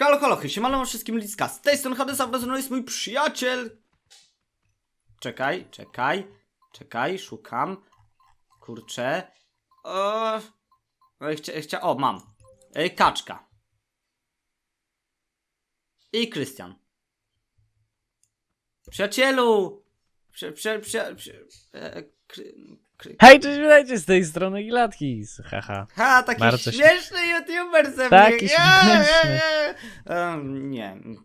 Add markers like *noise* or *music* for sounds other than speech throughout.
Halo, halo, siemano wszystkim Liska. Z tej strony Hadesa, mną jest mój przyjaciel. Czekaj, czekaj, czekaj, szukam. Kurczę. O, e, chcia, chcia, o, mam. E, kaczka. I Krystian. Przyjacielu! Prze, prze, prze, prze, e, kry. Hej, cześć, witajcie z tej strony Gilatkis, haha. Ha, taki Bardzo śmieszny youtuber ze mnie. Taki Nie, śmieszny. nie, nie.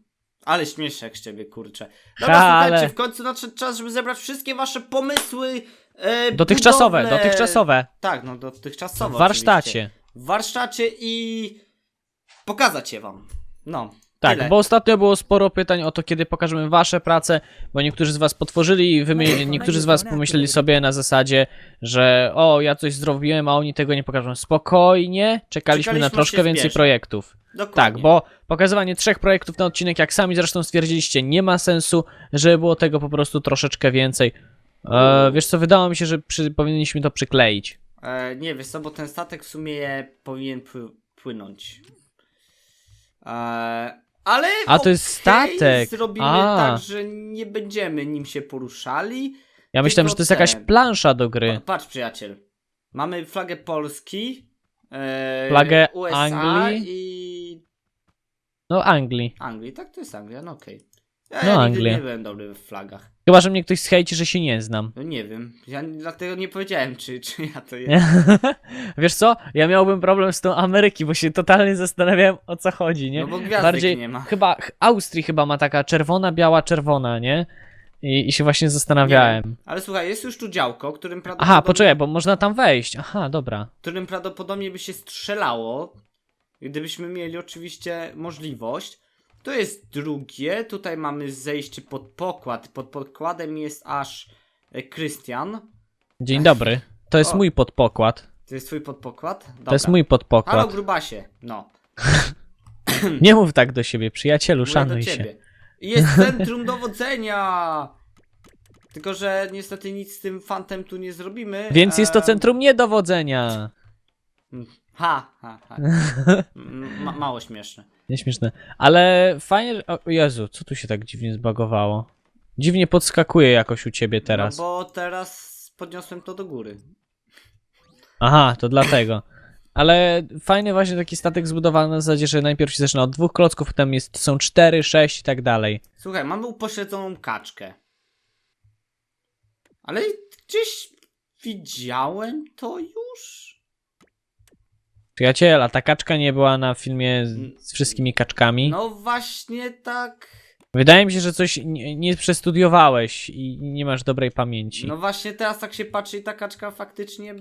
Ale śmieszek z ciebie, kurczę. Ha, Dobra, słuchajcie, ale- w końcu nadszedł czas, żeby zebrać wszystkie wasze pomysły e, Dotychczasowe, budowle. dotychczasowe. Tak, no dotychczasowe W warsztacie. oczywiście. W warsztacie i pokazać je wam. No. Tak, tyle. bo ostatnio było sporo pytań o to, kiedy pokażemy wasze prace, bo niektórzy z was potworzyli i wymy- niektórzy z was pomyśleli sobie na zasadzie, że o, ja coś zrobiłem, a oni tego nie pokażą. Spokojnie, czekaliśmy, Czekaliśmy, na aż troszkę więcej zbierze. projektów. Dokładnie. Tak, bo pokazywanie trzech projektów na odcinek, jak sami zresztą stwierdziliście, nie ma sensu, żeby było tego po prostu troszeczkę więcej. E, wiesz co, wydało mi się, że przy, powinniśmy to przykleić. E, nie, wiesz co, bo ten statek w sumie powinien pły- płynąć. E, ale A, to jest okej, statek. Zrobimy A. tak, że nie będziemy nim się poruszali. Ja myślałem, że to jest jakaś ten. plansza do gry. Pa- Patrz, przyjaciel. Mamy flagę Polski, e, Flagę USA Anglii. i No, Anglii. Anglii. Tak, to jest Anglia, no okej. Ja, No, ja nigdy Anglia. nie byłem dobry w flagach. Chyba, że mnie ktoś schejci, że się nie znam. No nie wiem. Ja dlatego nie powiedziałem, czy, czy ja to Nie? *laughs* jestem. Wiesz co? Ja miałbym problem z tą Ameryki, bo się totalnie zastanawiałem o co chodzi, nie? No bo gwiazdek Bardziej nie ma. chyba ch- Austrii chyba ma taka czerwona, biała, czerwona, nie? I, i się właśnie zastanawiałem. Ale słuchaj, jest już tu działko, którym prawdopodobnie... Aha, poczekaj, bo można tam wejść. Aha, dobra. którym prawdopodobnie by się strzelało, gdybyśmy mieli oczywiście możliwość. To jest drugie, tutaj mamy zejście pod pokład. Pod pokładem jest aż e, Krystian. Dzień dobry. To jest O. mój podpokład. To jest twój podpokład? Dobra. To jest mój Halo podpokład. grubasie, no. *laughs* Nie mów tak do siebie, przyjacielu, Mówię do szanuj się. ciebie. I jest centrum dowodzenia! Tylko, że niestety nic z tym fantem tu nie zrobimy. Więc jest to Em, centrum niedowodzenia. Ha, ha, ha. *laughs* M- Ma mało śmieszne. Nieśmieszne. Ale fajnie. O Jezu, co tu się tak dziwnie zbagowało? Dziwnie podskakuje jakoś u ciebie teraz. No bo teraz podniosłem to do góry. Aha, to dlatego. Ale fajny właśnie taki statek zbudowany na zasadzie, że najpierw się zaczyna od dwóch klocków, potem jest, są cztery, sześć i tak dalej. Słuchaj, mamy upośledzoną kaczkę. Ale gdzieś widziałem to już? Przyjaciel, a ta kaczka nie była na filmie z, z wszystkimi kaczkami? No właśnie tak. Wydaje mi się, że coś nie, nie przestudiowałeś i nie masz dobrej pamięci. No właśnie teraz tak się patrzy i ta kaczka faktycznie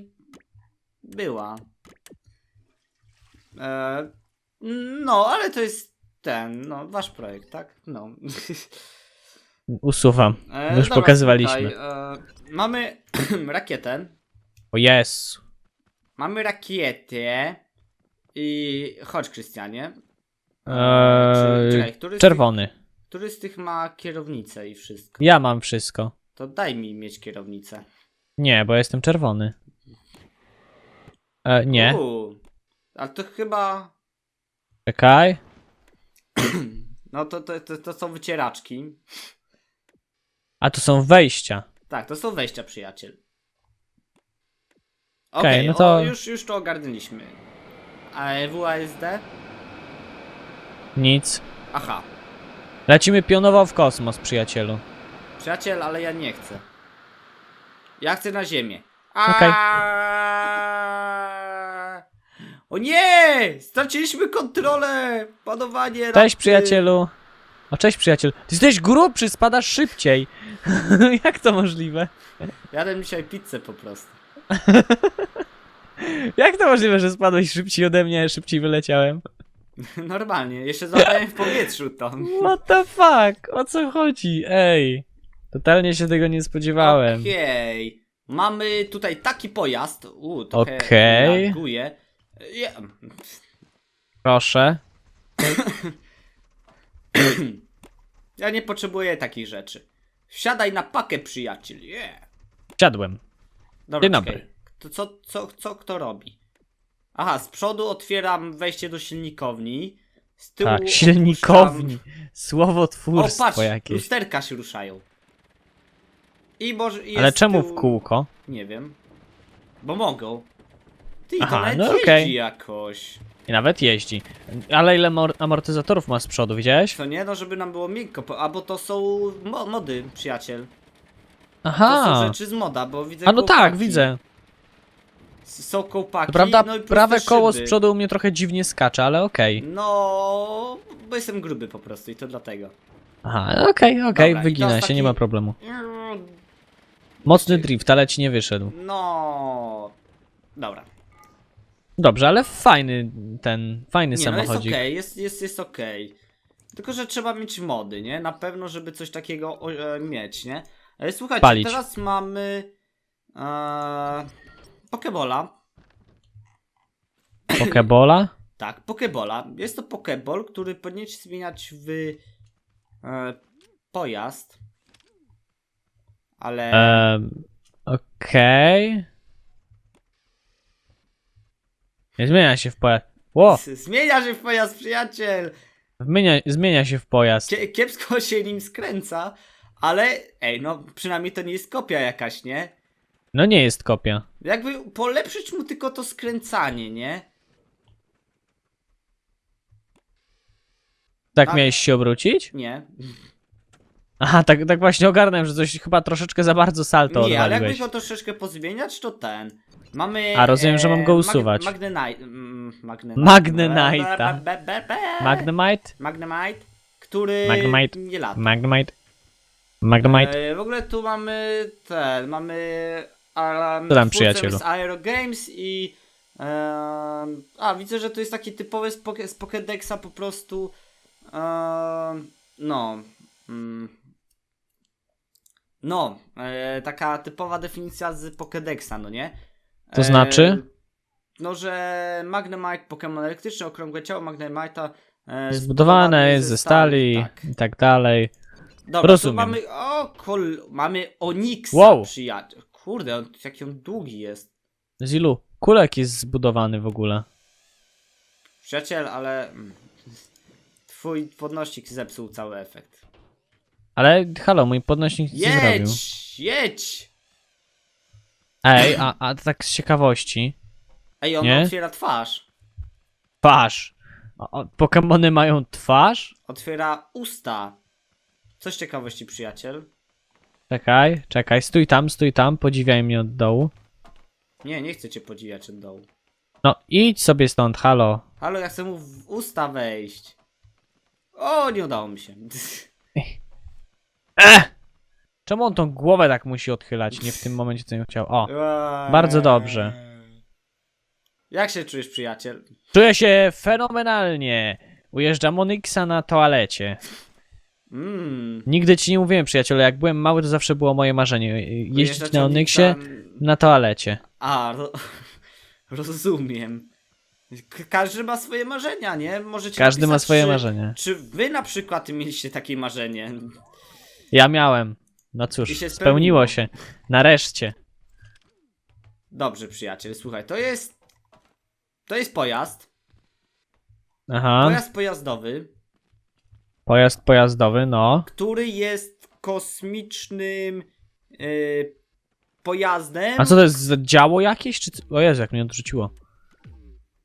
była. E, no, ale to jest ten, no, wasz projekt, tak? No. *laughs* Usuwam. E, Już pokazywaliśmy. słuchaj, e, mamy *clears throat* rakietę. O Jezu. Mamy rakietę. I chodź, Krystianie. Eee, czy- czekaj, który z, tych, Czerwony. który z tych ma kierownicę i wszystko? Ja mam wszystko. To daj mi mieć kierownicę. Nie, bo jestem czerwony. E, nie, Uu, ale to chyba. czekaj. *clears throat* No to, to, to, to są wycieraczki. A to są wejścia. Tak, to są wejścia, przyjaciel. Okej, Okej, no to- o, już, już to ogarnęliśmy. A WASD? Nic. Aha. Lecimy pionowo w kosmos, przyjacielu. Przyjaciel, ale ja nie chcę. Ja chcę na ziemię. Okej. Aaaa! O nie! Straciliśmy kontrolę! Panowanie! Cześć, rapty. przyjacielu. O, cześć, przyjacielu. Ty jesteś grubszy, spadasz szybciej. *laughs* Jak to możliwe? Jadłem dzisiaj pizzę po prostu. *laughs* Jak to możliwe, że spadłeś szybciej ode mnie, szybciej wyleciałem? *laughs* Normalnie, jeszcze złapałem w powietrzu to. What the fuck? O co chodzi? Ej. Totalnie się tego nie spodziewałem. Okej. Mamy tutaj taki pojazd. Uuu, trochę Okej. laguje. Ja, Proszę. *clears throat* ja nie potrzebuję takich rzeczy. Wsiadaj na pakę, przyjaciel. Yeah. Siadłem. Dobra, Dzień dobry. czekaj. To co, co, co kto robi? Aha, z przodu otwieram wejście do silnikowni. Z tyłu Tak, opuszczam- silnikowni. O, Słowotwórstwo patrz, jakieś. lusterka się ruszają. I może i Ale jest z czemu w tyłu- kółko? Nie wiem. Bo mogą. Ty, Aha, to nawet no jeździ okej. jakoś. I nawet jeździ. Ale ile amor- amortyzatorów ma z przodu, widziałeś? To nie, no żeby nam było miękko, po- a bo to są mo mody, przyjaciel. To są Aha. rzeczy z moda, bo widzę A no tak, widzę. Są kołpaki, prawda, no i prawe koło z szyby. przodu u mnie trochę dziwnie skacze, ale okej. No, bo jestem gruby po prostu i to dlatego. Aha, okej, okej, Dobra, i wygina się, nie taki- ma problemu. Mocny drift, ale ci nie wyszedł. No. Dobra. Dobrze, ale fajny ten, fajny Nie, no jest samochodzik. okej, jest, jest, jest okej. Tylko, że trzeba mieć mody, nie? Na pewno, żeby coś takiego o, e, mieć, nie? E, słuchajcie, Palić. teraz mamy e, Pokebola. Pokebola? *clears throat* Tak, Pokebola. Jest to Pokeball, który powinien się zmieniać w e, pojazd. Ale... Ehm, Okej. Nie zmienia się w pojazd. Ło! Zmienia się w pojazd, przyjaciel! Zmienia, zmienia się w pojazd. Kie, kiepsko się nim skręca, ale ej, no przynajmniej to nie jest kopia jakaś, nie? No nie jest kopia. Jakby polepszyć mu tylko to skręcanie, nie? Tak A- miałeś się obrócić? Nie. Aha, tak, tak właśnie ogarnąłem, że coś chyba troszeczkę za bardzo salto nie, ale odwaliłeś. go troszeczkę pozmieniać, to ten. Mamy. A, rozumiem, że mam go usuwać. Mag, mm, be- be- be- Magnemite? Magnemite, który Magnemite. nie lata. Magnemite? Magnemite? E, w ogóle tu mamy ten, mamy um, Co tam, przyjacielu? z Aero Games i a widzę, że to jest taki typowy z, poke, z Pokédexa po prostu no mm, no e, taka typowa definicja z Pokédexa, no nie? To znaczy? No, że Magnemite, Pokémon elektryczny, okrągłe ciało Magnemite'a e, Zbudowane jest ze stali tak. i tak dalej. Dobra, Rozumiem. mamy, o, kol, mamy Onyxa, Wow. przyjaciel. Kurde, on, jaki on długi jest. Zilu, kulek jest zbudowany w ogóle. Przyjaciel, ale mm, twój podnośnik zepsuł cały efekt. Ale halo, mój podnośnik nic nie zrobił. Jedź, jedź! Ej, a, a tak z ciekawości. Ej, on Nie? otwiera twarz. Twarz. O, o, Pokemony mają twarz? Otwiera usta. Coś ciekawości, przyjaciel. Czekaj, czekaj, stój tam, stój tam, podziwiaj mnie od dołu. Nie, nie chcę cię podziwiać od dołu. No, idź sobie stąd, halo. Halo, ja chcę mu w usta wejść. O, nie udało mi się. *laughs* Eh! Czemu on tą głowę tak musi odchylać? Nie w tym momencie, co nie chciał. O, Bardzo dobrze. Jak się czujesz, przyjaciel? czuję się fenomenalnie. Ujeżdżam Onyxa na toalecie. Mmm. Nigdy ci nie mówiłem, przyjacielu, jak byłem mały, to zawsze było moje marzenie. Jeździć na Onyxie na toalecie. A, ro... *laughs* rozumiem. Każdy ma swoje marzenia, nie? Możecie Każdy ma napisać, swoje czy, marzenie. Czy wy na przykład mieliście takie marzenie? Ja miałem. No cóż, się spełniło spełniło. się. Nareszcie. Dobrze, przyjaciel, słuchaj, to jest. To jest pojazd. Aha. Pojazd pojazdowy, Pojazd pojazdowy, no. który jest kosmicznym yy, pojazdem. A co to jest działo jakieś? Czy... O Jezu, jak mnie odrzuciło.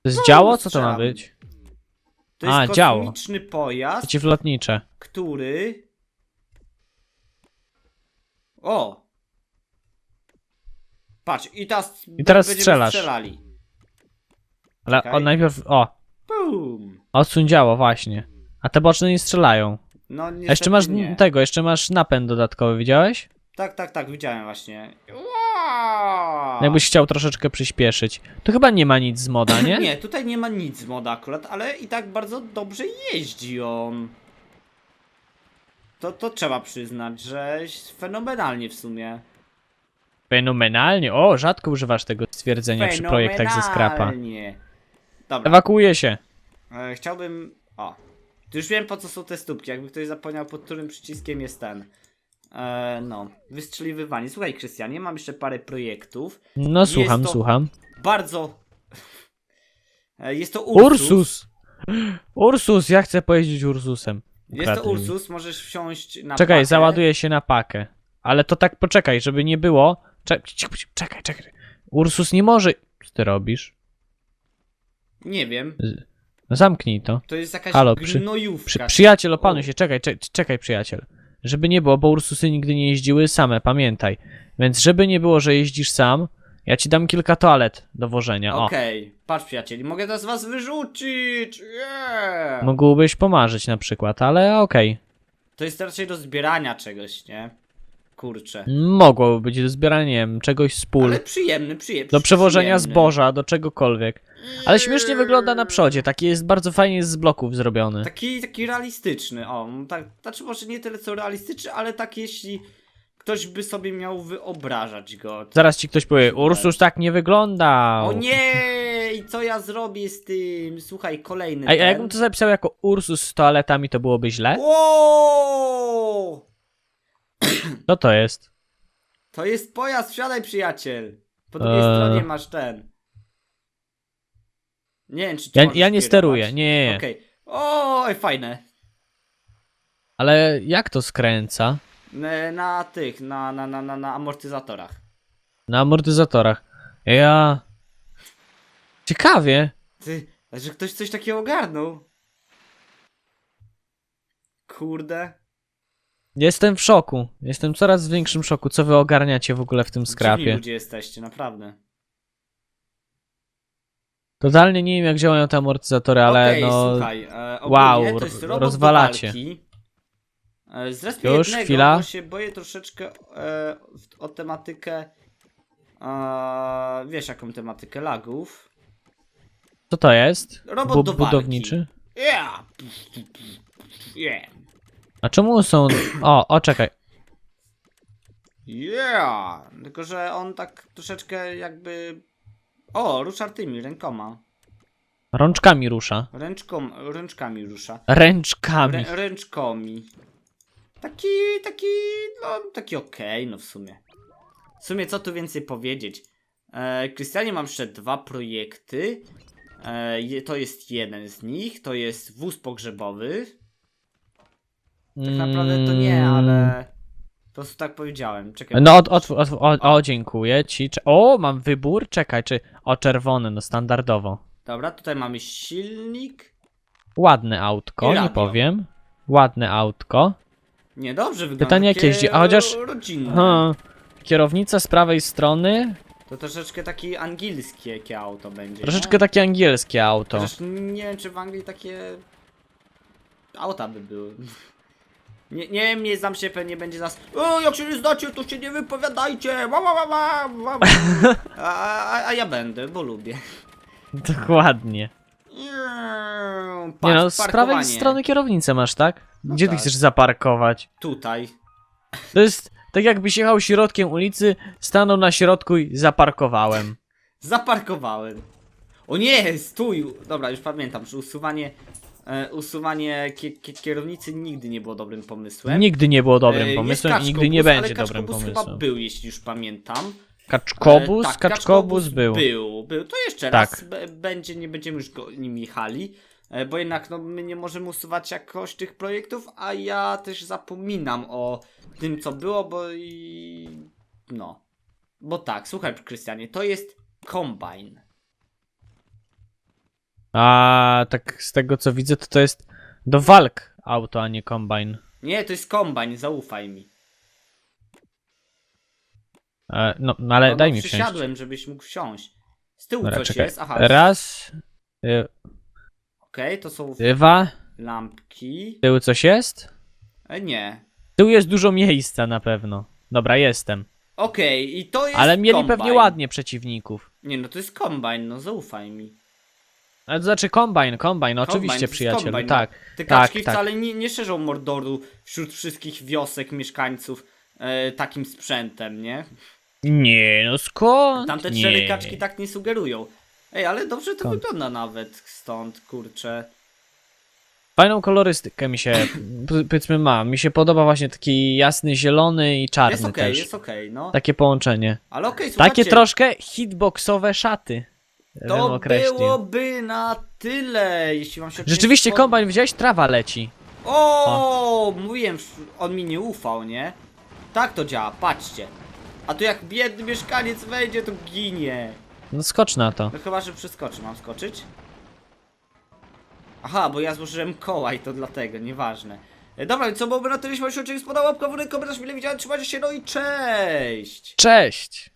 To jest działo? Co to ma No, strzelam. być? To jest A, działo. kosmiczny pojazd, Przeciwlotnicze. który. O! Patrz, i teraz. I teraz będziemy strzelasz. strzelali. Ale najpierw... O, Bum! odsuń działo, właśnie. A te boczne nie strzelają. No, A niestety jeszcze masz nie. tego, jeszcze masz napęd dodatkowy, widziałeś? Tak, tak, tak, widziałem właśnie. Wow! Jakbyś chciał troszeczkę przyspieszyć. To chyba nie ma nic z moda, *clears throat* nie? Nie, tutaj nie ma nic z moda akurat, ale i tak bardzo dobrze jeździ on. To, to trzeba przyznać, że fenomenalnie w sumie. Fenomenalnie. O, rzadko używasz tego stwierdzenia przy projektach ze skrapa. Fenomenalnie. Dobra, Ewakuuje się. e, chciałbym... O, to już wiem po co są te stópki, jakby ktoś zapomniał pod którym przyciskiem jest ten. E, no, wystrzeliwywanie. Słuchaj Krystianie, mam jeszcze parę projektów. No słucham, to- słucham. Bardzo... *laughs* E, Jest to Ursus. Ursus! Ursus, ja chcę pojeździć Ursusem. Jest to. Ursus, możesz wsiąść na Czekaj, pakę. załaduję się na pakę. Ale to tak poczekaj, żeby nie było. Czek- czek- Czekaj, czekaj. Ursus nie może. Co ty robisz? Nie wiem, No zamknij to. to jest jakaś Halo, przy- gnojówka. Przy, przyjaciel, opanuj się, czekaj, czekaj, czekaj, przyjaciel. Żeby nie było, bo Ursusy nigdy nie jeździły same, pamiętaj. Więc żeby nie było, że jeździsz sam, ja ci dam kilka toalet do wożenia. O, Okej, patrz przyjacieli, mogę teraz was wyrzucić! Yeah! mógłbyś pomarzyć na przykład, ale okej. To jest raczej do zbierania czegoś, nie? Kurczę. Mogłoby być do zbierania nie wiem, czegoś z pól, Ale przyjemny, przyjemny. do przewożenia przyjemny. zboża, do czegokolwiek. Ale śmiesznie wygląda na przodzie, taki jest bardzo fajnie jest z bloków zrobiony. Taki, taki realistyczny, o, tak, znaczy może nie tyle co realistyczny, ale tak jeśli ktoś by sobie miał wyobrażać go. Zaraz ci ktoś powie, Ursus tak nie wygląda. O nie! I co ja zrobię z tym? Słuchaj, kolejny A, a ten. jakbym to zapisał jako Ursus z toaletami, to byłoby źle? Wow! Co to jest? To jest pojazd, wsiadaj przyjaciel. Po drugiej Eee. stronie masz ten. Nie wiem, czy ty Ja, możesz ja nie kierować. steruję, nie, nie, nie. Okej. O, ej, fajne. Ale jak to skręca? Na, na tych, na, na, na, na, na amortyzatorach. Na amortyzatorach. Ja... Ciekawie. Ty, że ktoś coś takiego ogarnął. Kurde. Jestem w szoku. Jestem coraz w większym szoku. Co wy ogarniacie w ogóle w tym Dziwni skrapie? ludzie jesteście, naprawdę. Totalnie nie wiem jak działają te amortyzatory, ale Okej, no... słuchaj, e, ogólnie wow, to jest ro- robot rozwalacie. Do walki. E, Już, jednego, chwila. bo się boję troszeczkę e, w- o tematykę e, wiesz jaką tematykę lagów. Co to jest? Robot do walki. budowniczy? Yeah. Yeah. A czemu są... O, o, czekaj. Yeah. Tylko, że on tak troszeczkę jakby... O, rusza tymi rękoma. Rączkami rusza. Ręczką, ręczkami rusza. Ręczkami. Rę, ręczkomi. Taki, taki, no, taki okej, no w sumie. W sumie, co tu więcej powiedzieć? E, Krystianie, mam jeszcze dwa projekty. E, to jest jeden z nich, to jest wóz pogrzebowy. Tak naprawdę to nie, Mm. ale... Po prostu tak powiedziałem. Czekaj. No, od, o, o, dziękuję ci. Cze- O, mam wybór. Czekaj, czy... O, czerwony, no standardowo. Dobra, tutaj mamy silnik. Ładne autko, I nie radio. powiem. Ładne autko. Nie, dobrze wygląda. Pytanie, jak takie jeździ, a chociaż- ro- Rodzinne. Ha. Kierownica z prawej strony. To troszeczkę taki angielskie jakie auto będzie. Troszeczkę nie? takie angielskie auto. Chociaż nie wiem, czy w Anglii takie auta by były. Nie, nie nie znam się, pewnie będzie nas. O, jak się nie znacie, to się nie wypowiadajcie! Wa, wa, wa, wa, wa. *laughs* A, a, a ja będę, bo lubię. Dokładnie. Nie no, z prawej parkowanie. strony kierownicę masz, tak? Gdzie ty tak. chcesz zaparkować? Tutaj. To jest tak jakbyś jechał środkiem ulicy, stanął na środku i zaparkowałem. Zaparkowałem. O nie, stój! Dobra, już pamiętam, że usuwanie. E, usuwanie kie, kie, kierownicy nigdy nie było dobrym pomysłem. Nigdy nie było dobrym E, pomysłem i nigdy nie będzie dobrym pomysłem. chyba był, jeśli już pamiętam. Kaczkobus? E, tak, kaczkobus był. Był, był. To jeszcze Tak. raz będzie, nie będziemy już go nim jechali. e, Bo jednak no, my nie możemy usuwać jakoś tych projektów, a ja też zapominam o tym, co było, bo i. No. Bo tak, słuchaj, Krystianie, to jest kombine. A tak z tego co widzę, to to jest do walk auto, a nie kombine. Nie, to jest kombine, zaufaj mi. E, no, no ale No, daj no, mi wsiąść. Przysiadłem, żebyś mógł wsiąść. Z tyłu Dobra, coś czekaj. jest. Aha, Raz, y, okej, to są dwa, lampki. z tyłu coś jest? E, nie. Z tyłu jest dużo miejsca na pewno. Dobra, jestem. Okej, i to jest Ale mieli kombine. pewnie ładnie przeciwników. Nie, no to jest kombine, no zaufaj mi. Ale to znaczy kombine, kombine, oczywiście Kombine, to jest przyjacielu, kombine, no. tak. Te Tak, kaczki tak. wcale nie, nie szerzą mordoru wśród wszystkich wiosek, mieszkańców e, takim sprzętem, nie? Nie, no skąd? Tamte nie. cztery kaczki tak nie sugerują. Ej, ale dobrze to Skąd? wygląda nawet stąd, kurczę. Fajną kolorystykę mi się, p- powiedzmy ma. Mi się podoba właśnie taki jasny, zielony i czarny Jest okej, też. jest okej, no. Takie połączenie. Ale okej, słuchajcie. Takie troszkę hitboxowe szaty. To określił. byłoby na tyle, jeśli wam się Rzeczywiście, spod- kombajn widziałeś? Trawa leci. O, mówiłem, on mi nie ufał, nie? Tak to działa, patrzcie. A tu jak biedny mieszkaniec wejdzie, to ginie. No skocz na to. No chyba, że przeskoczy. Mam skoczyć? Aha, bo ja złożyłem koła i to dlatego, nieważne. E, Dobra, co byłoby na tyle, jeśli wam się odcinek spodobał, łapka w górę, komentarz mile widziałem, trzymajcie się, no i cześć! Cześć!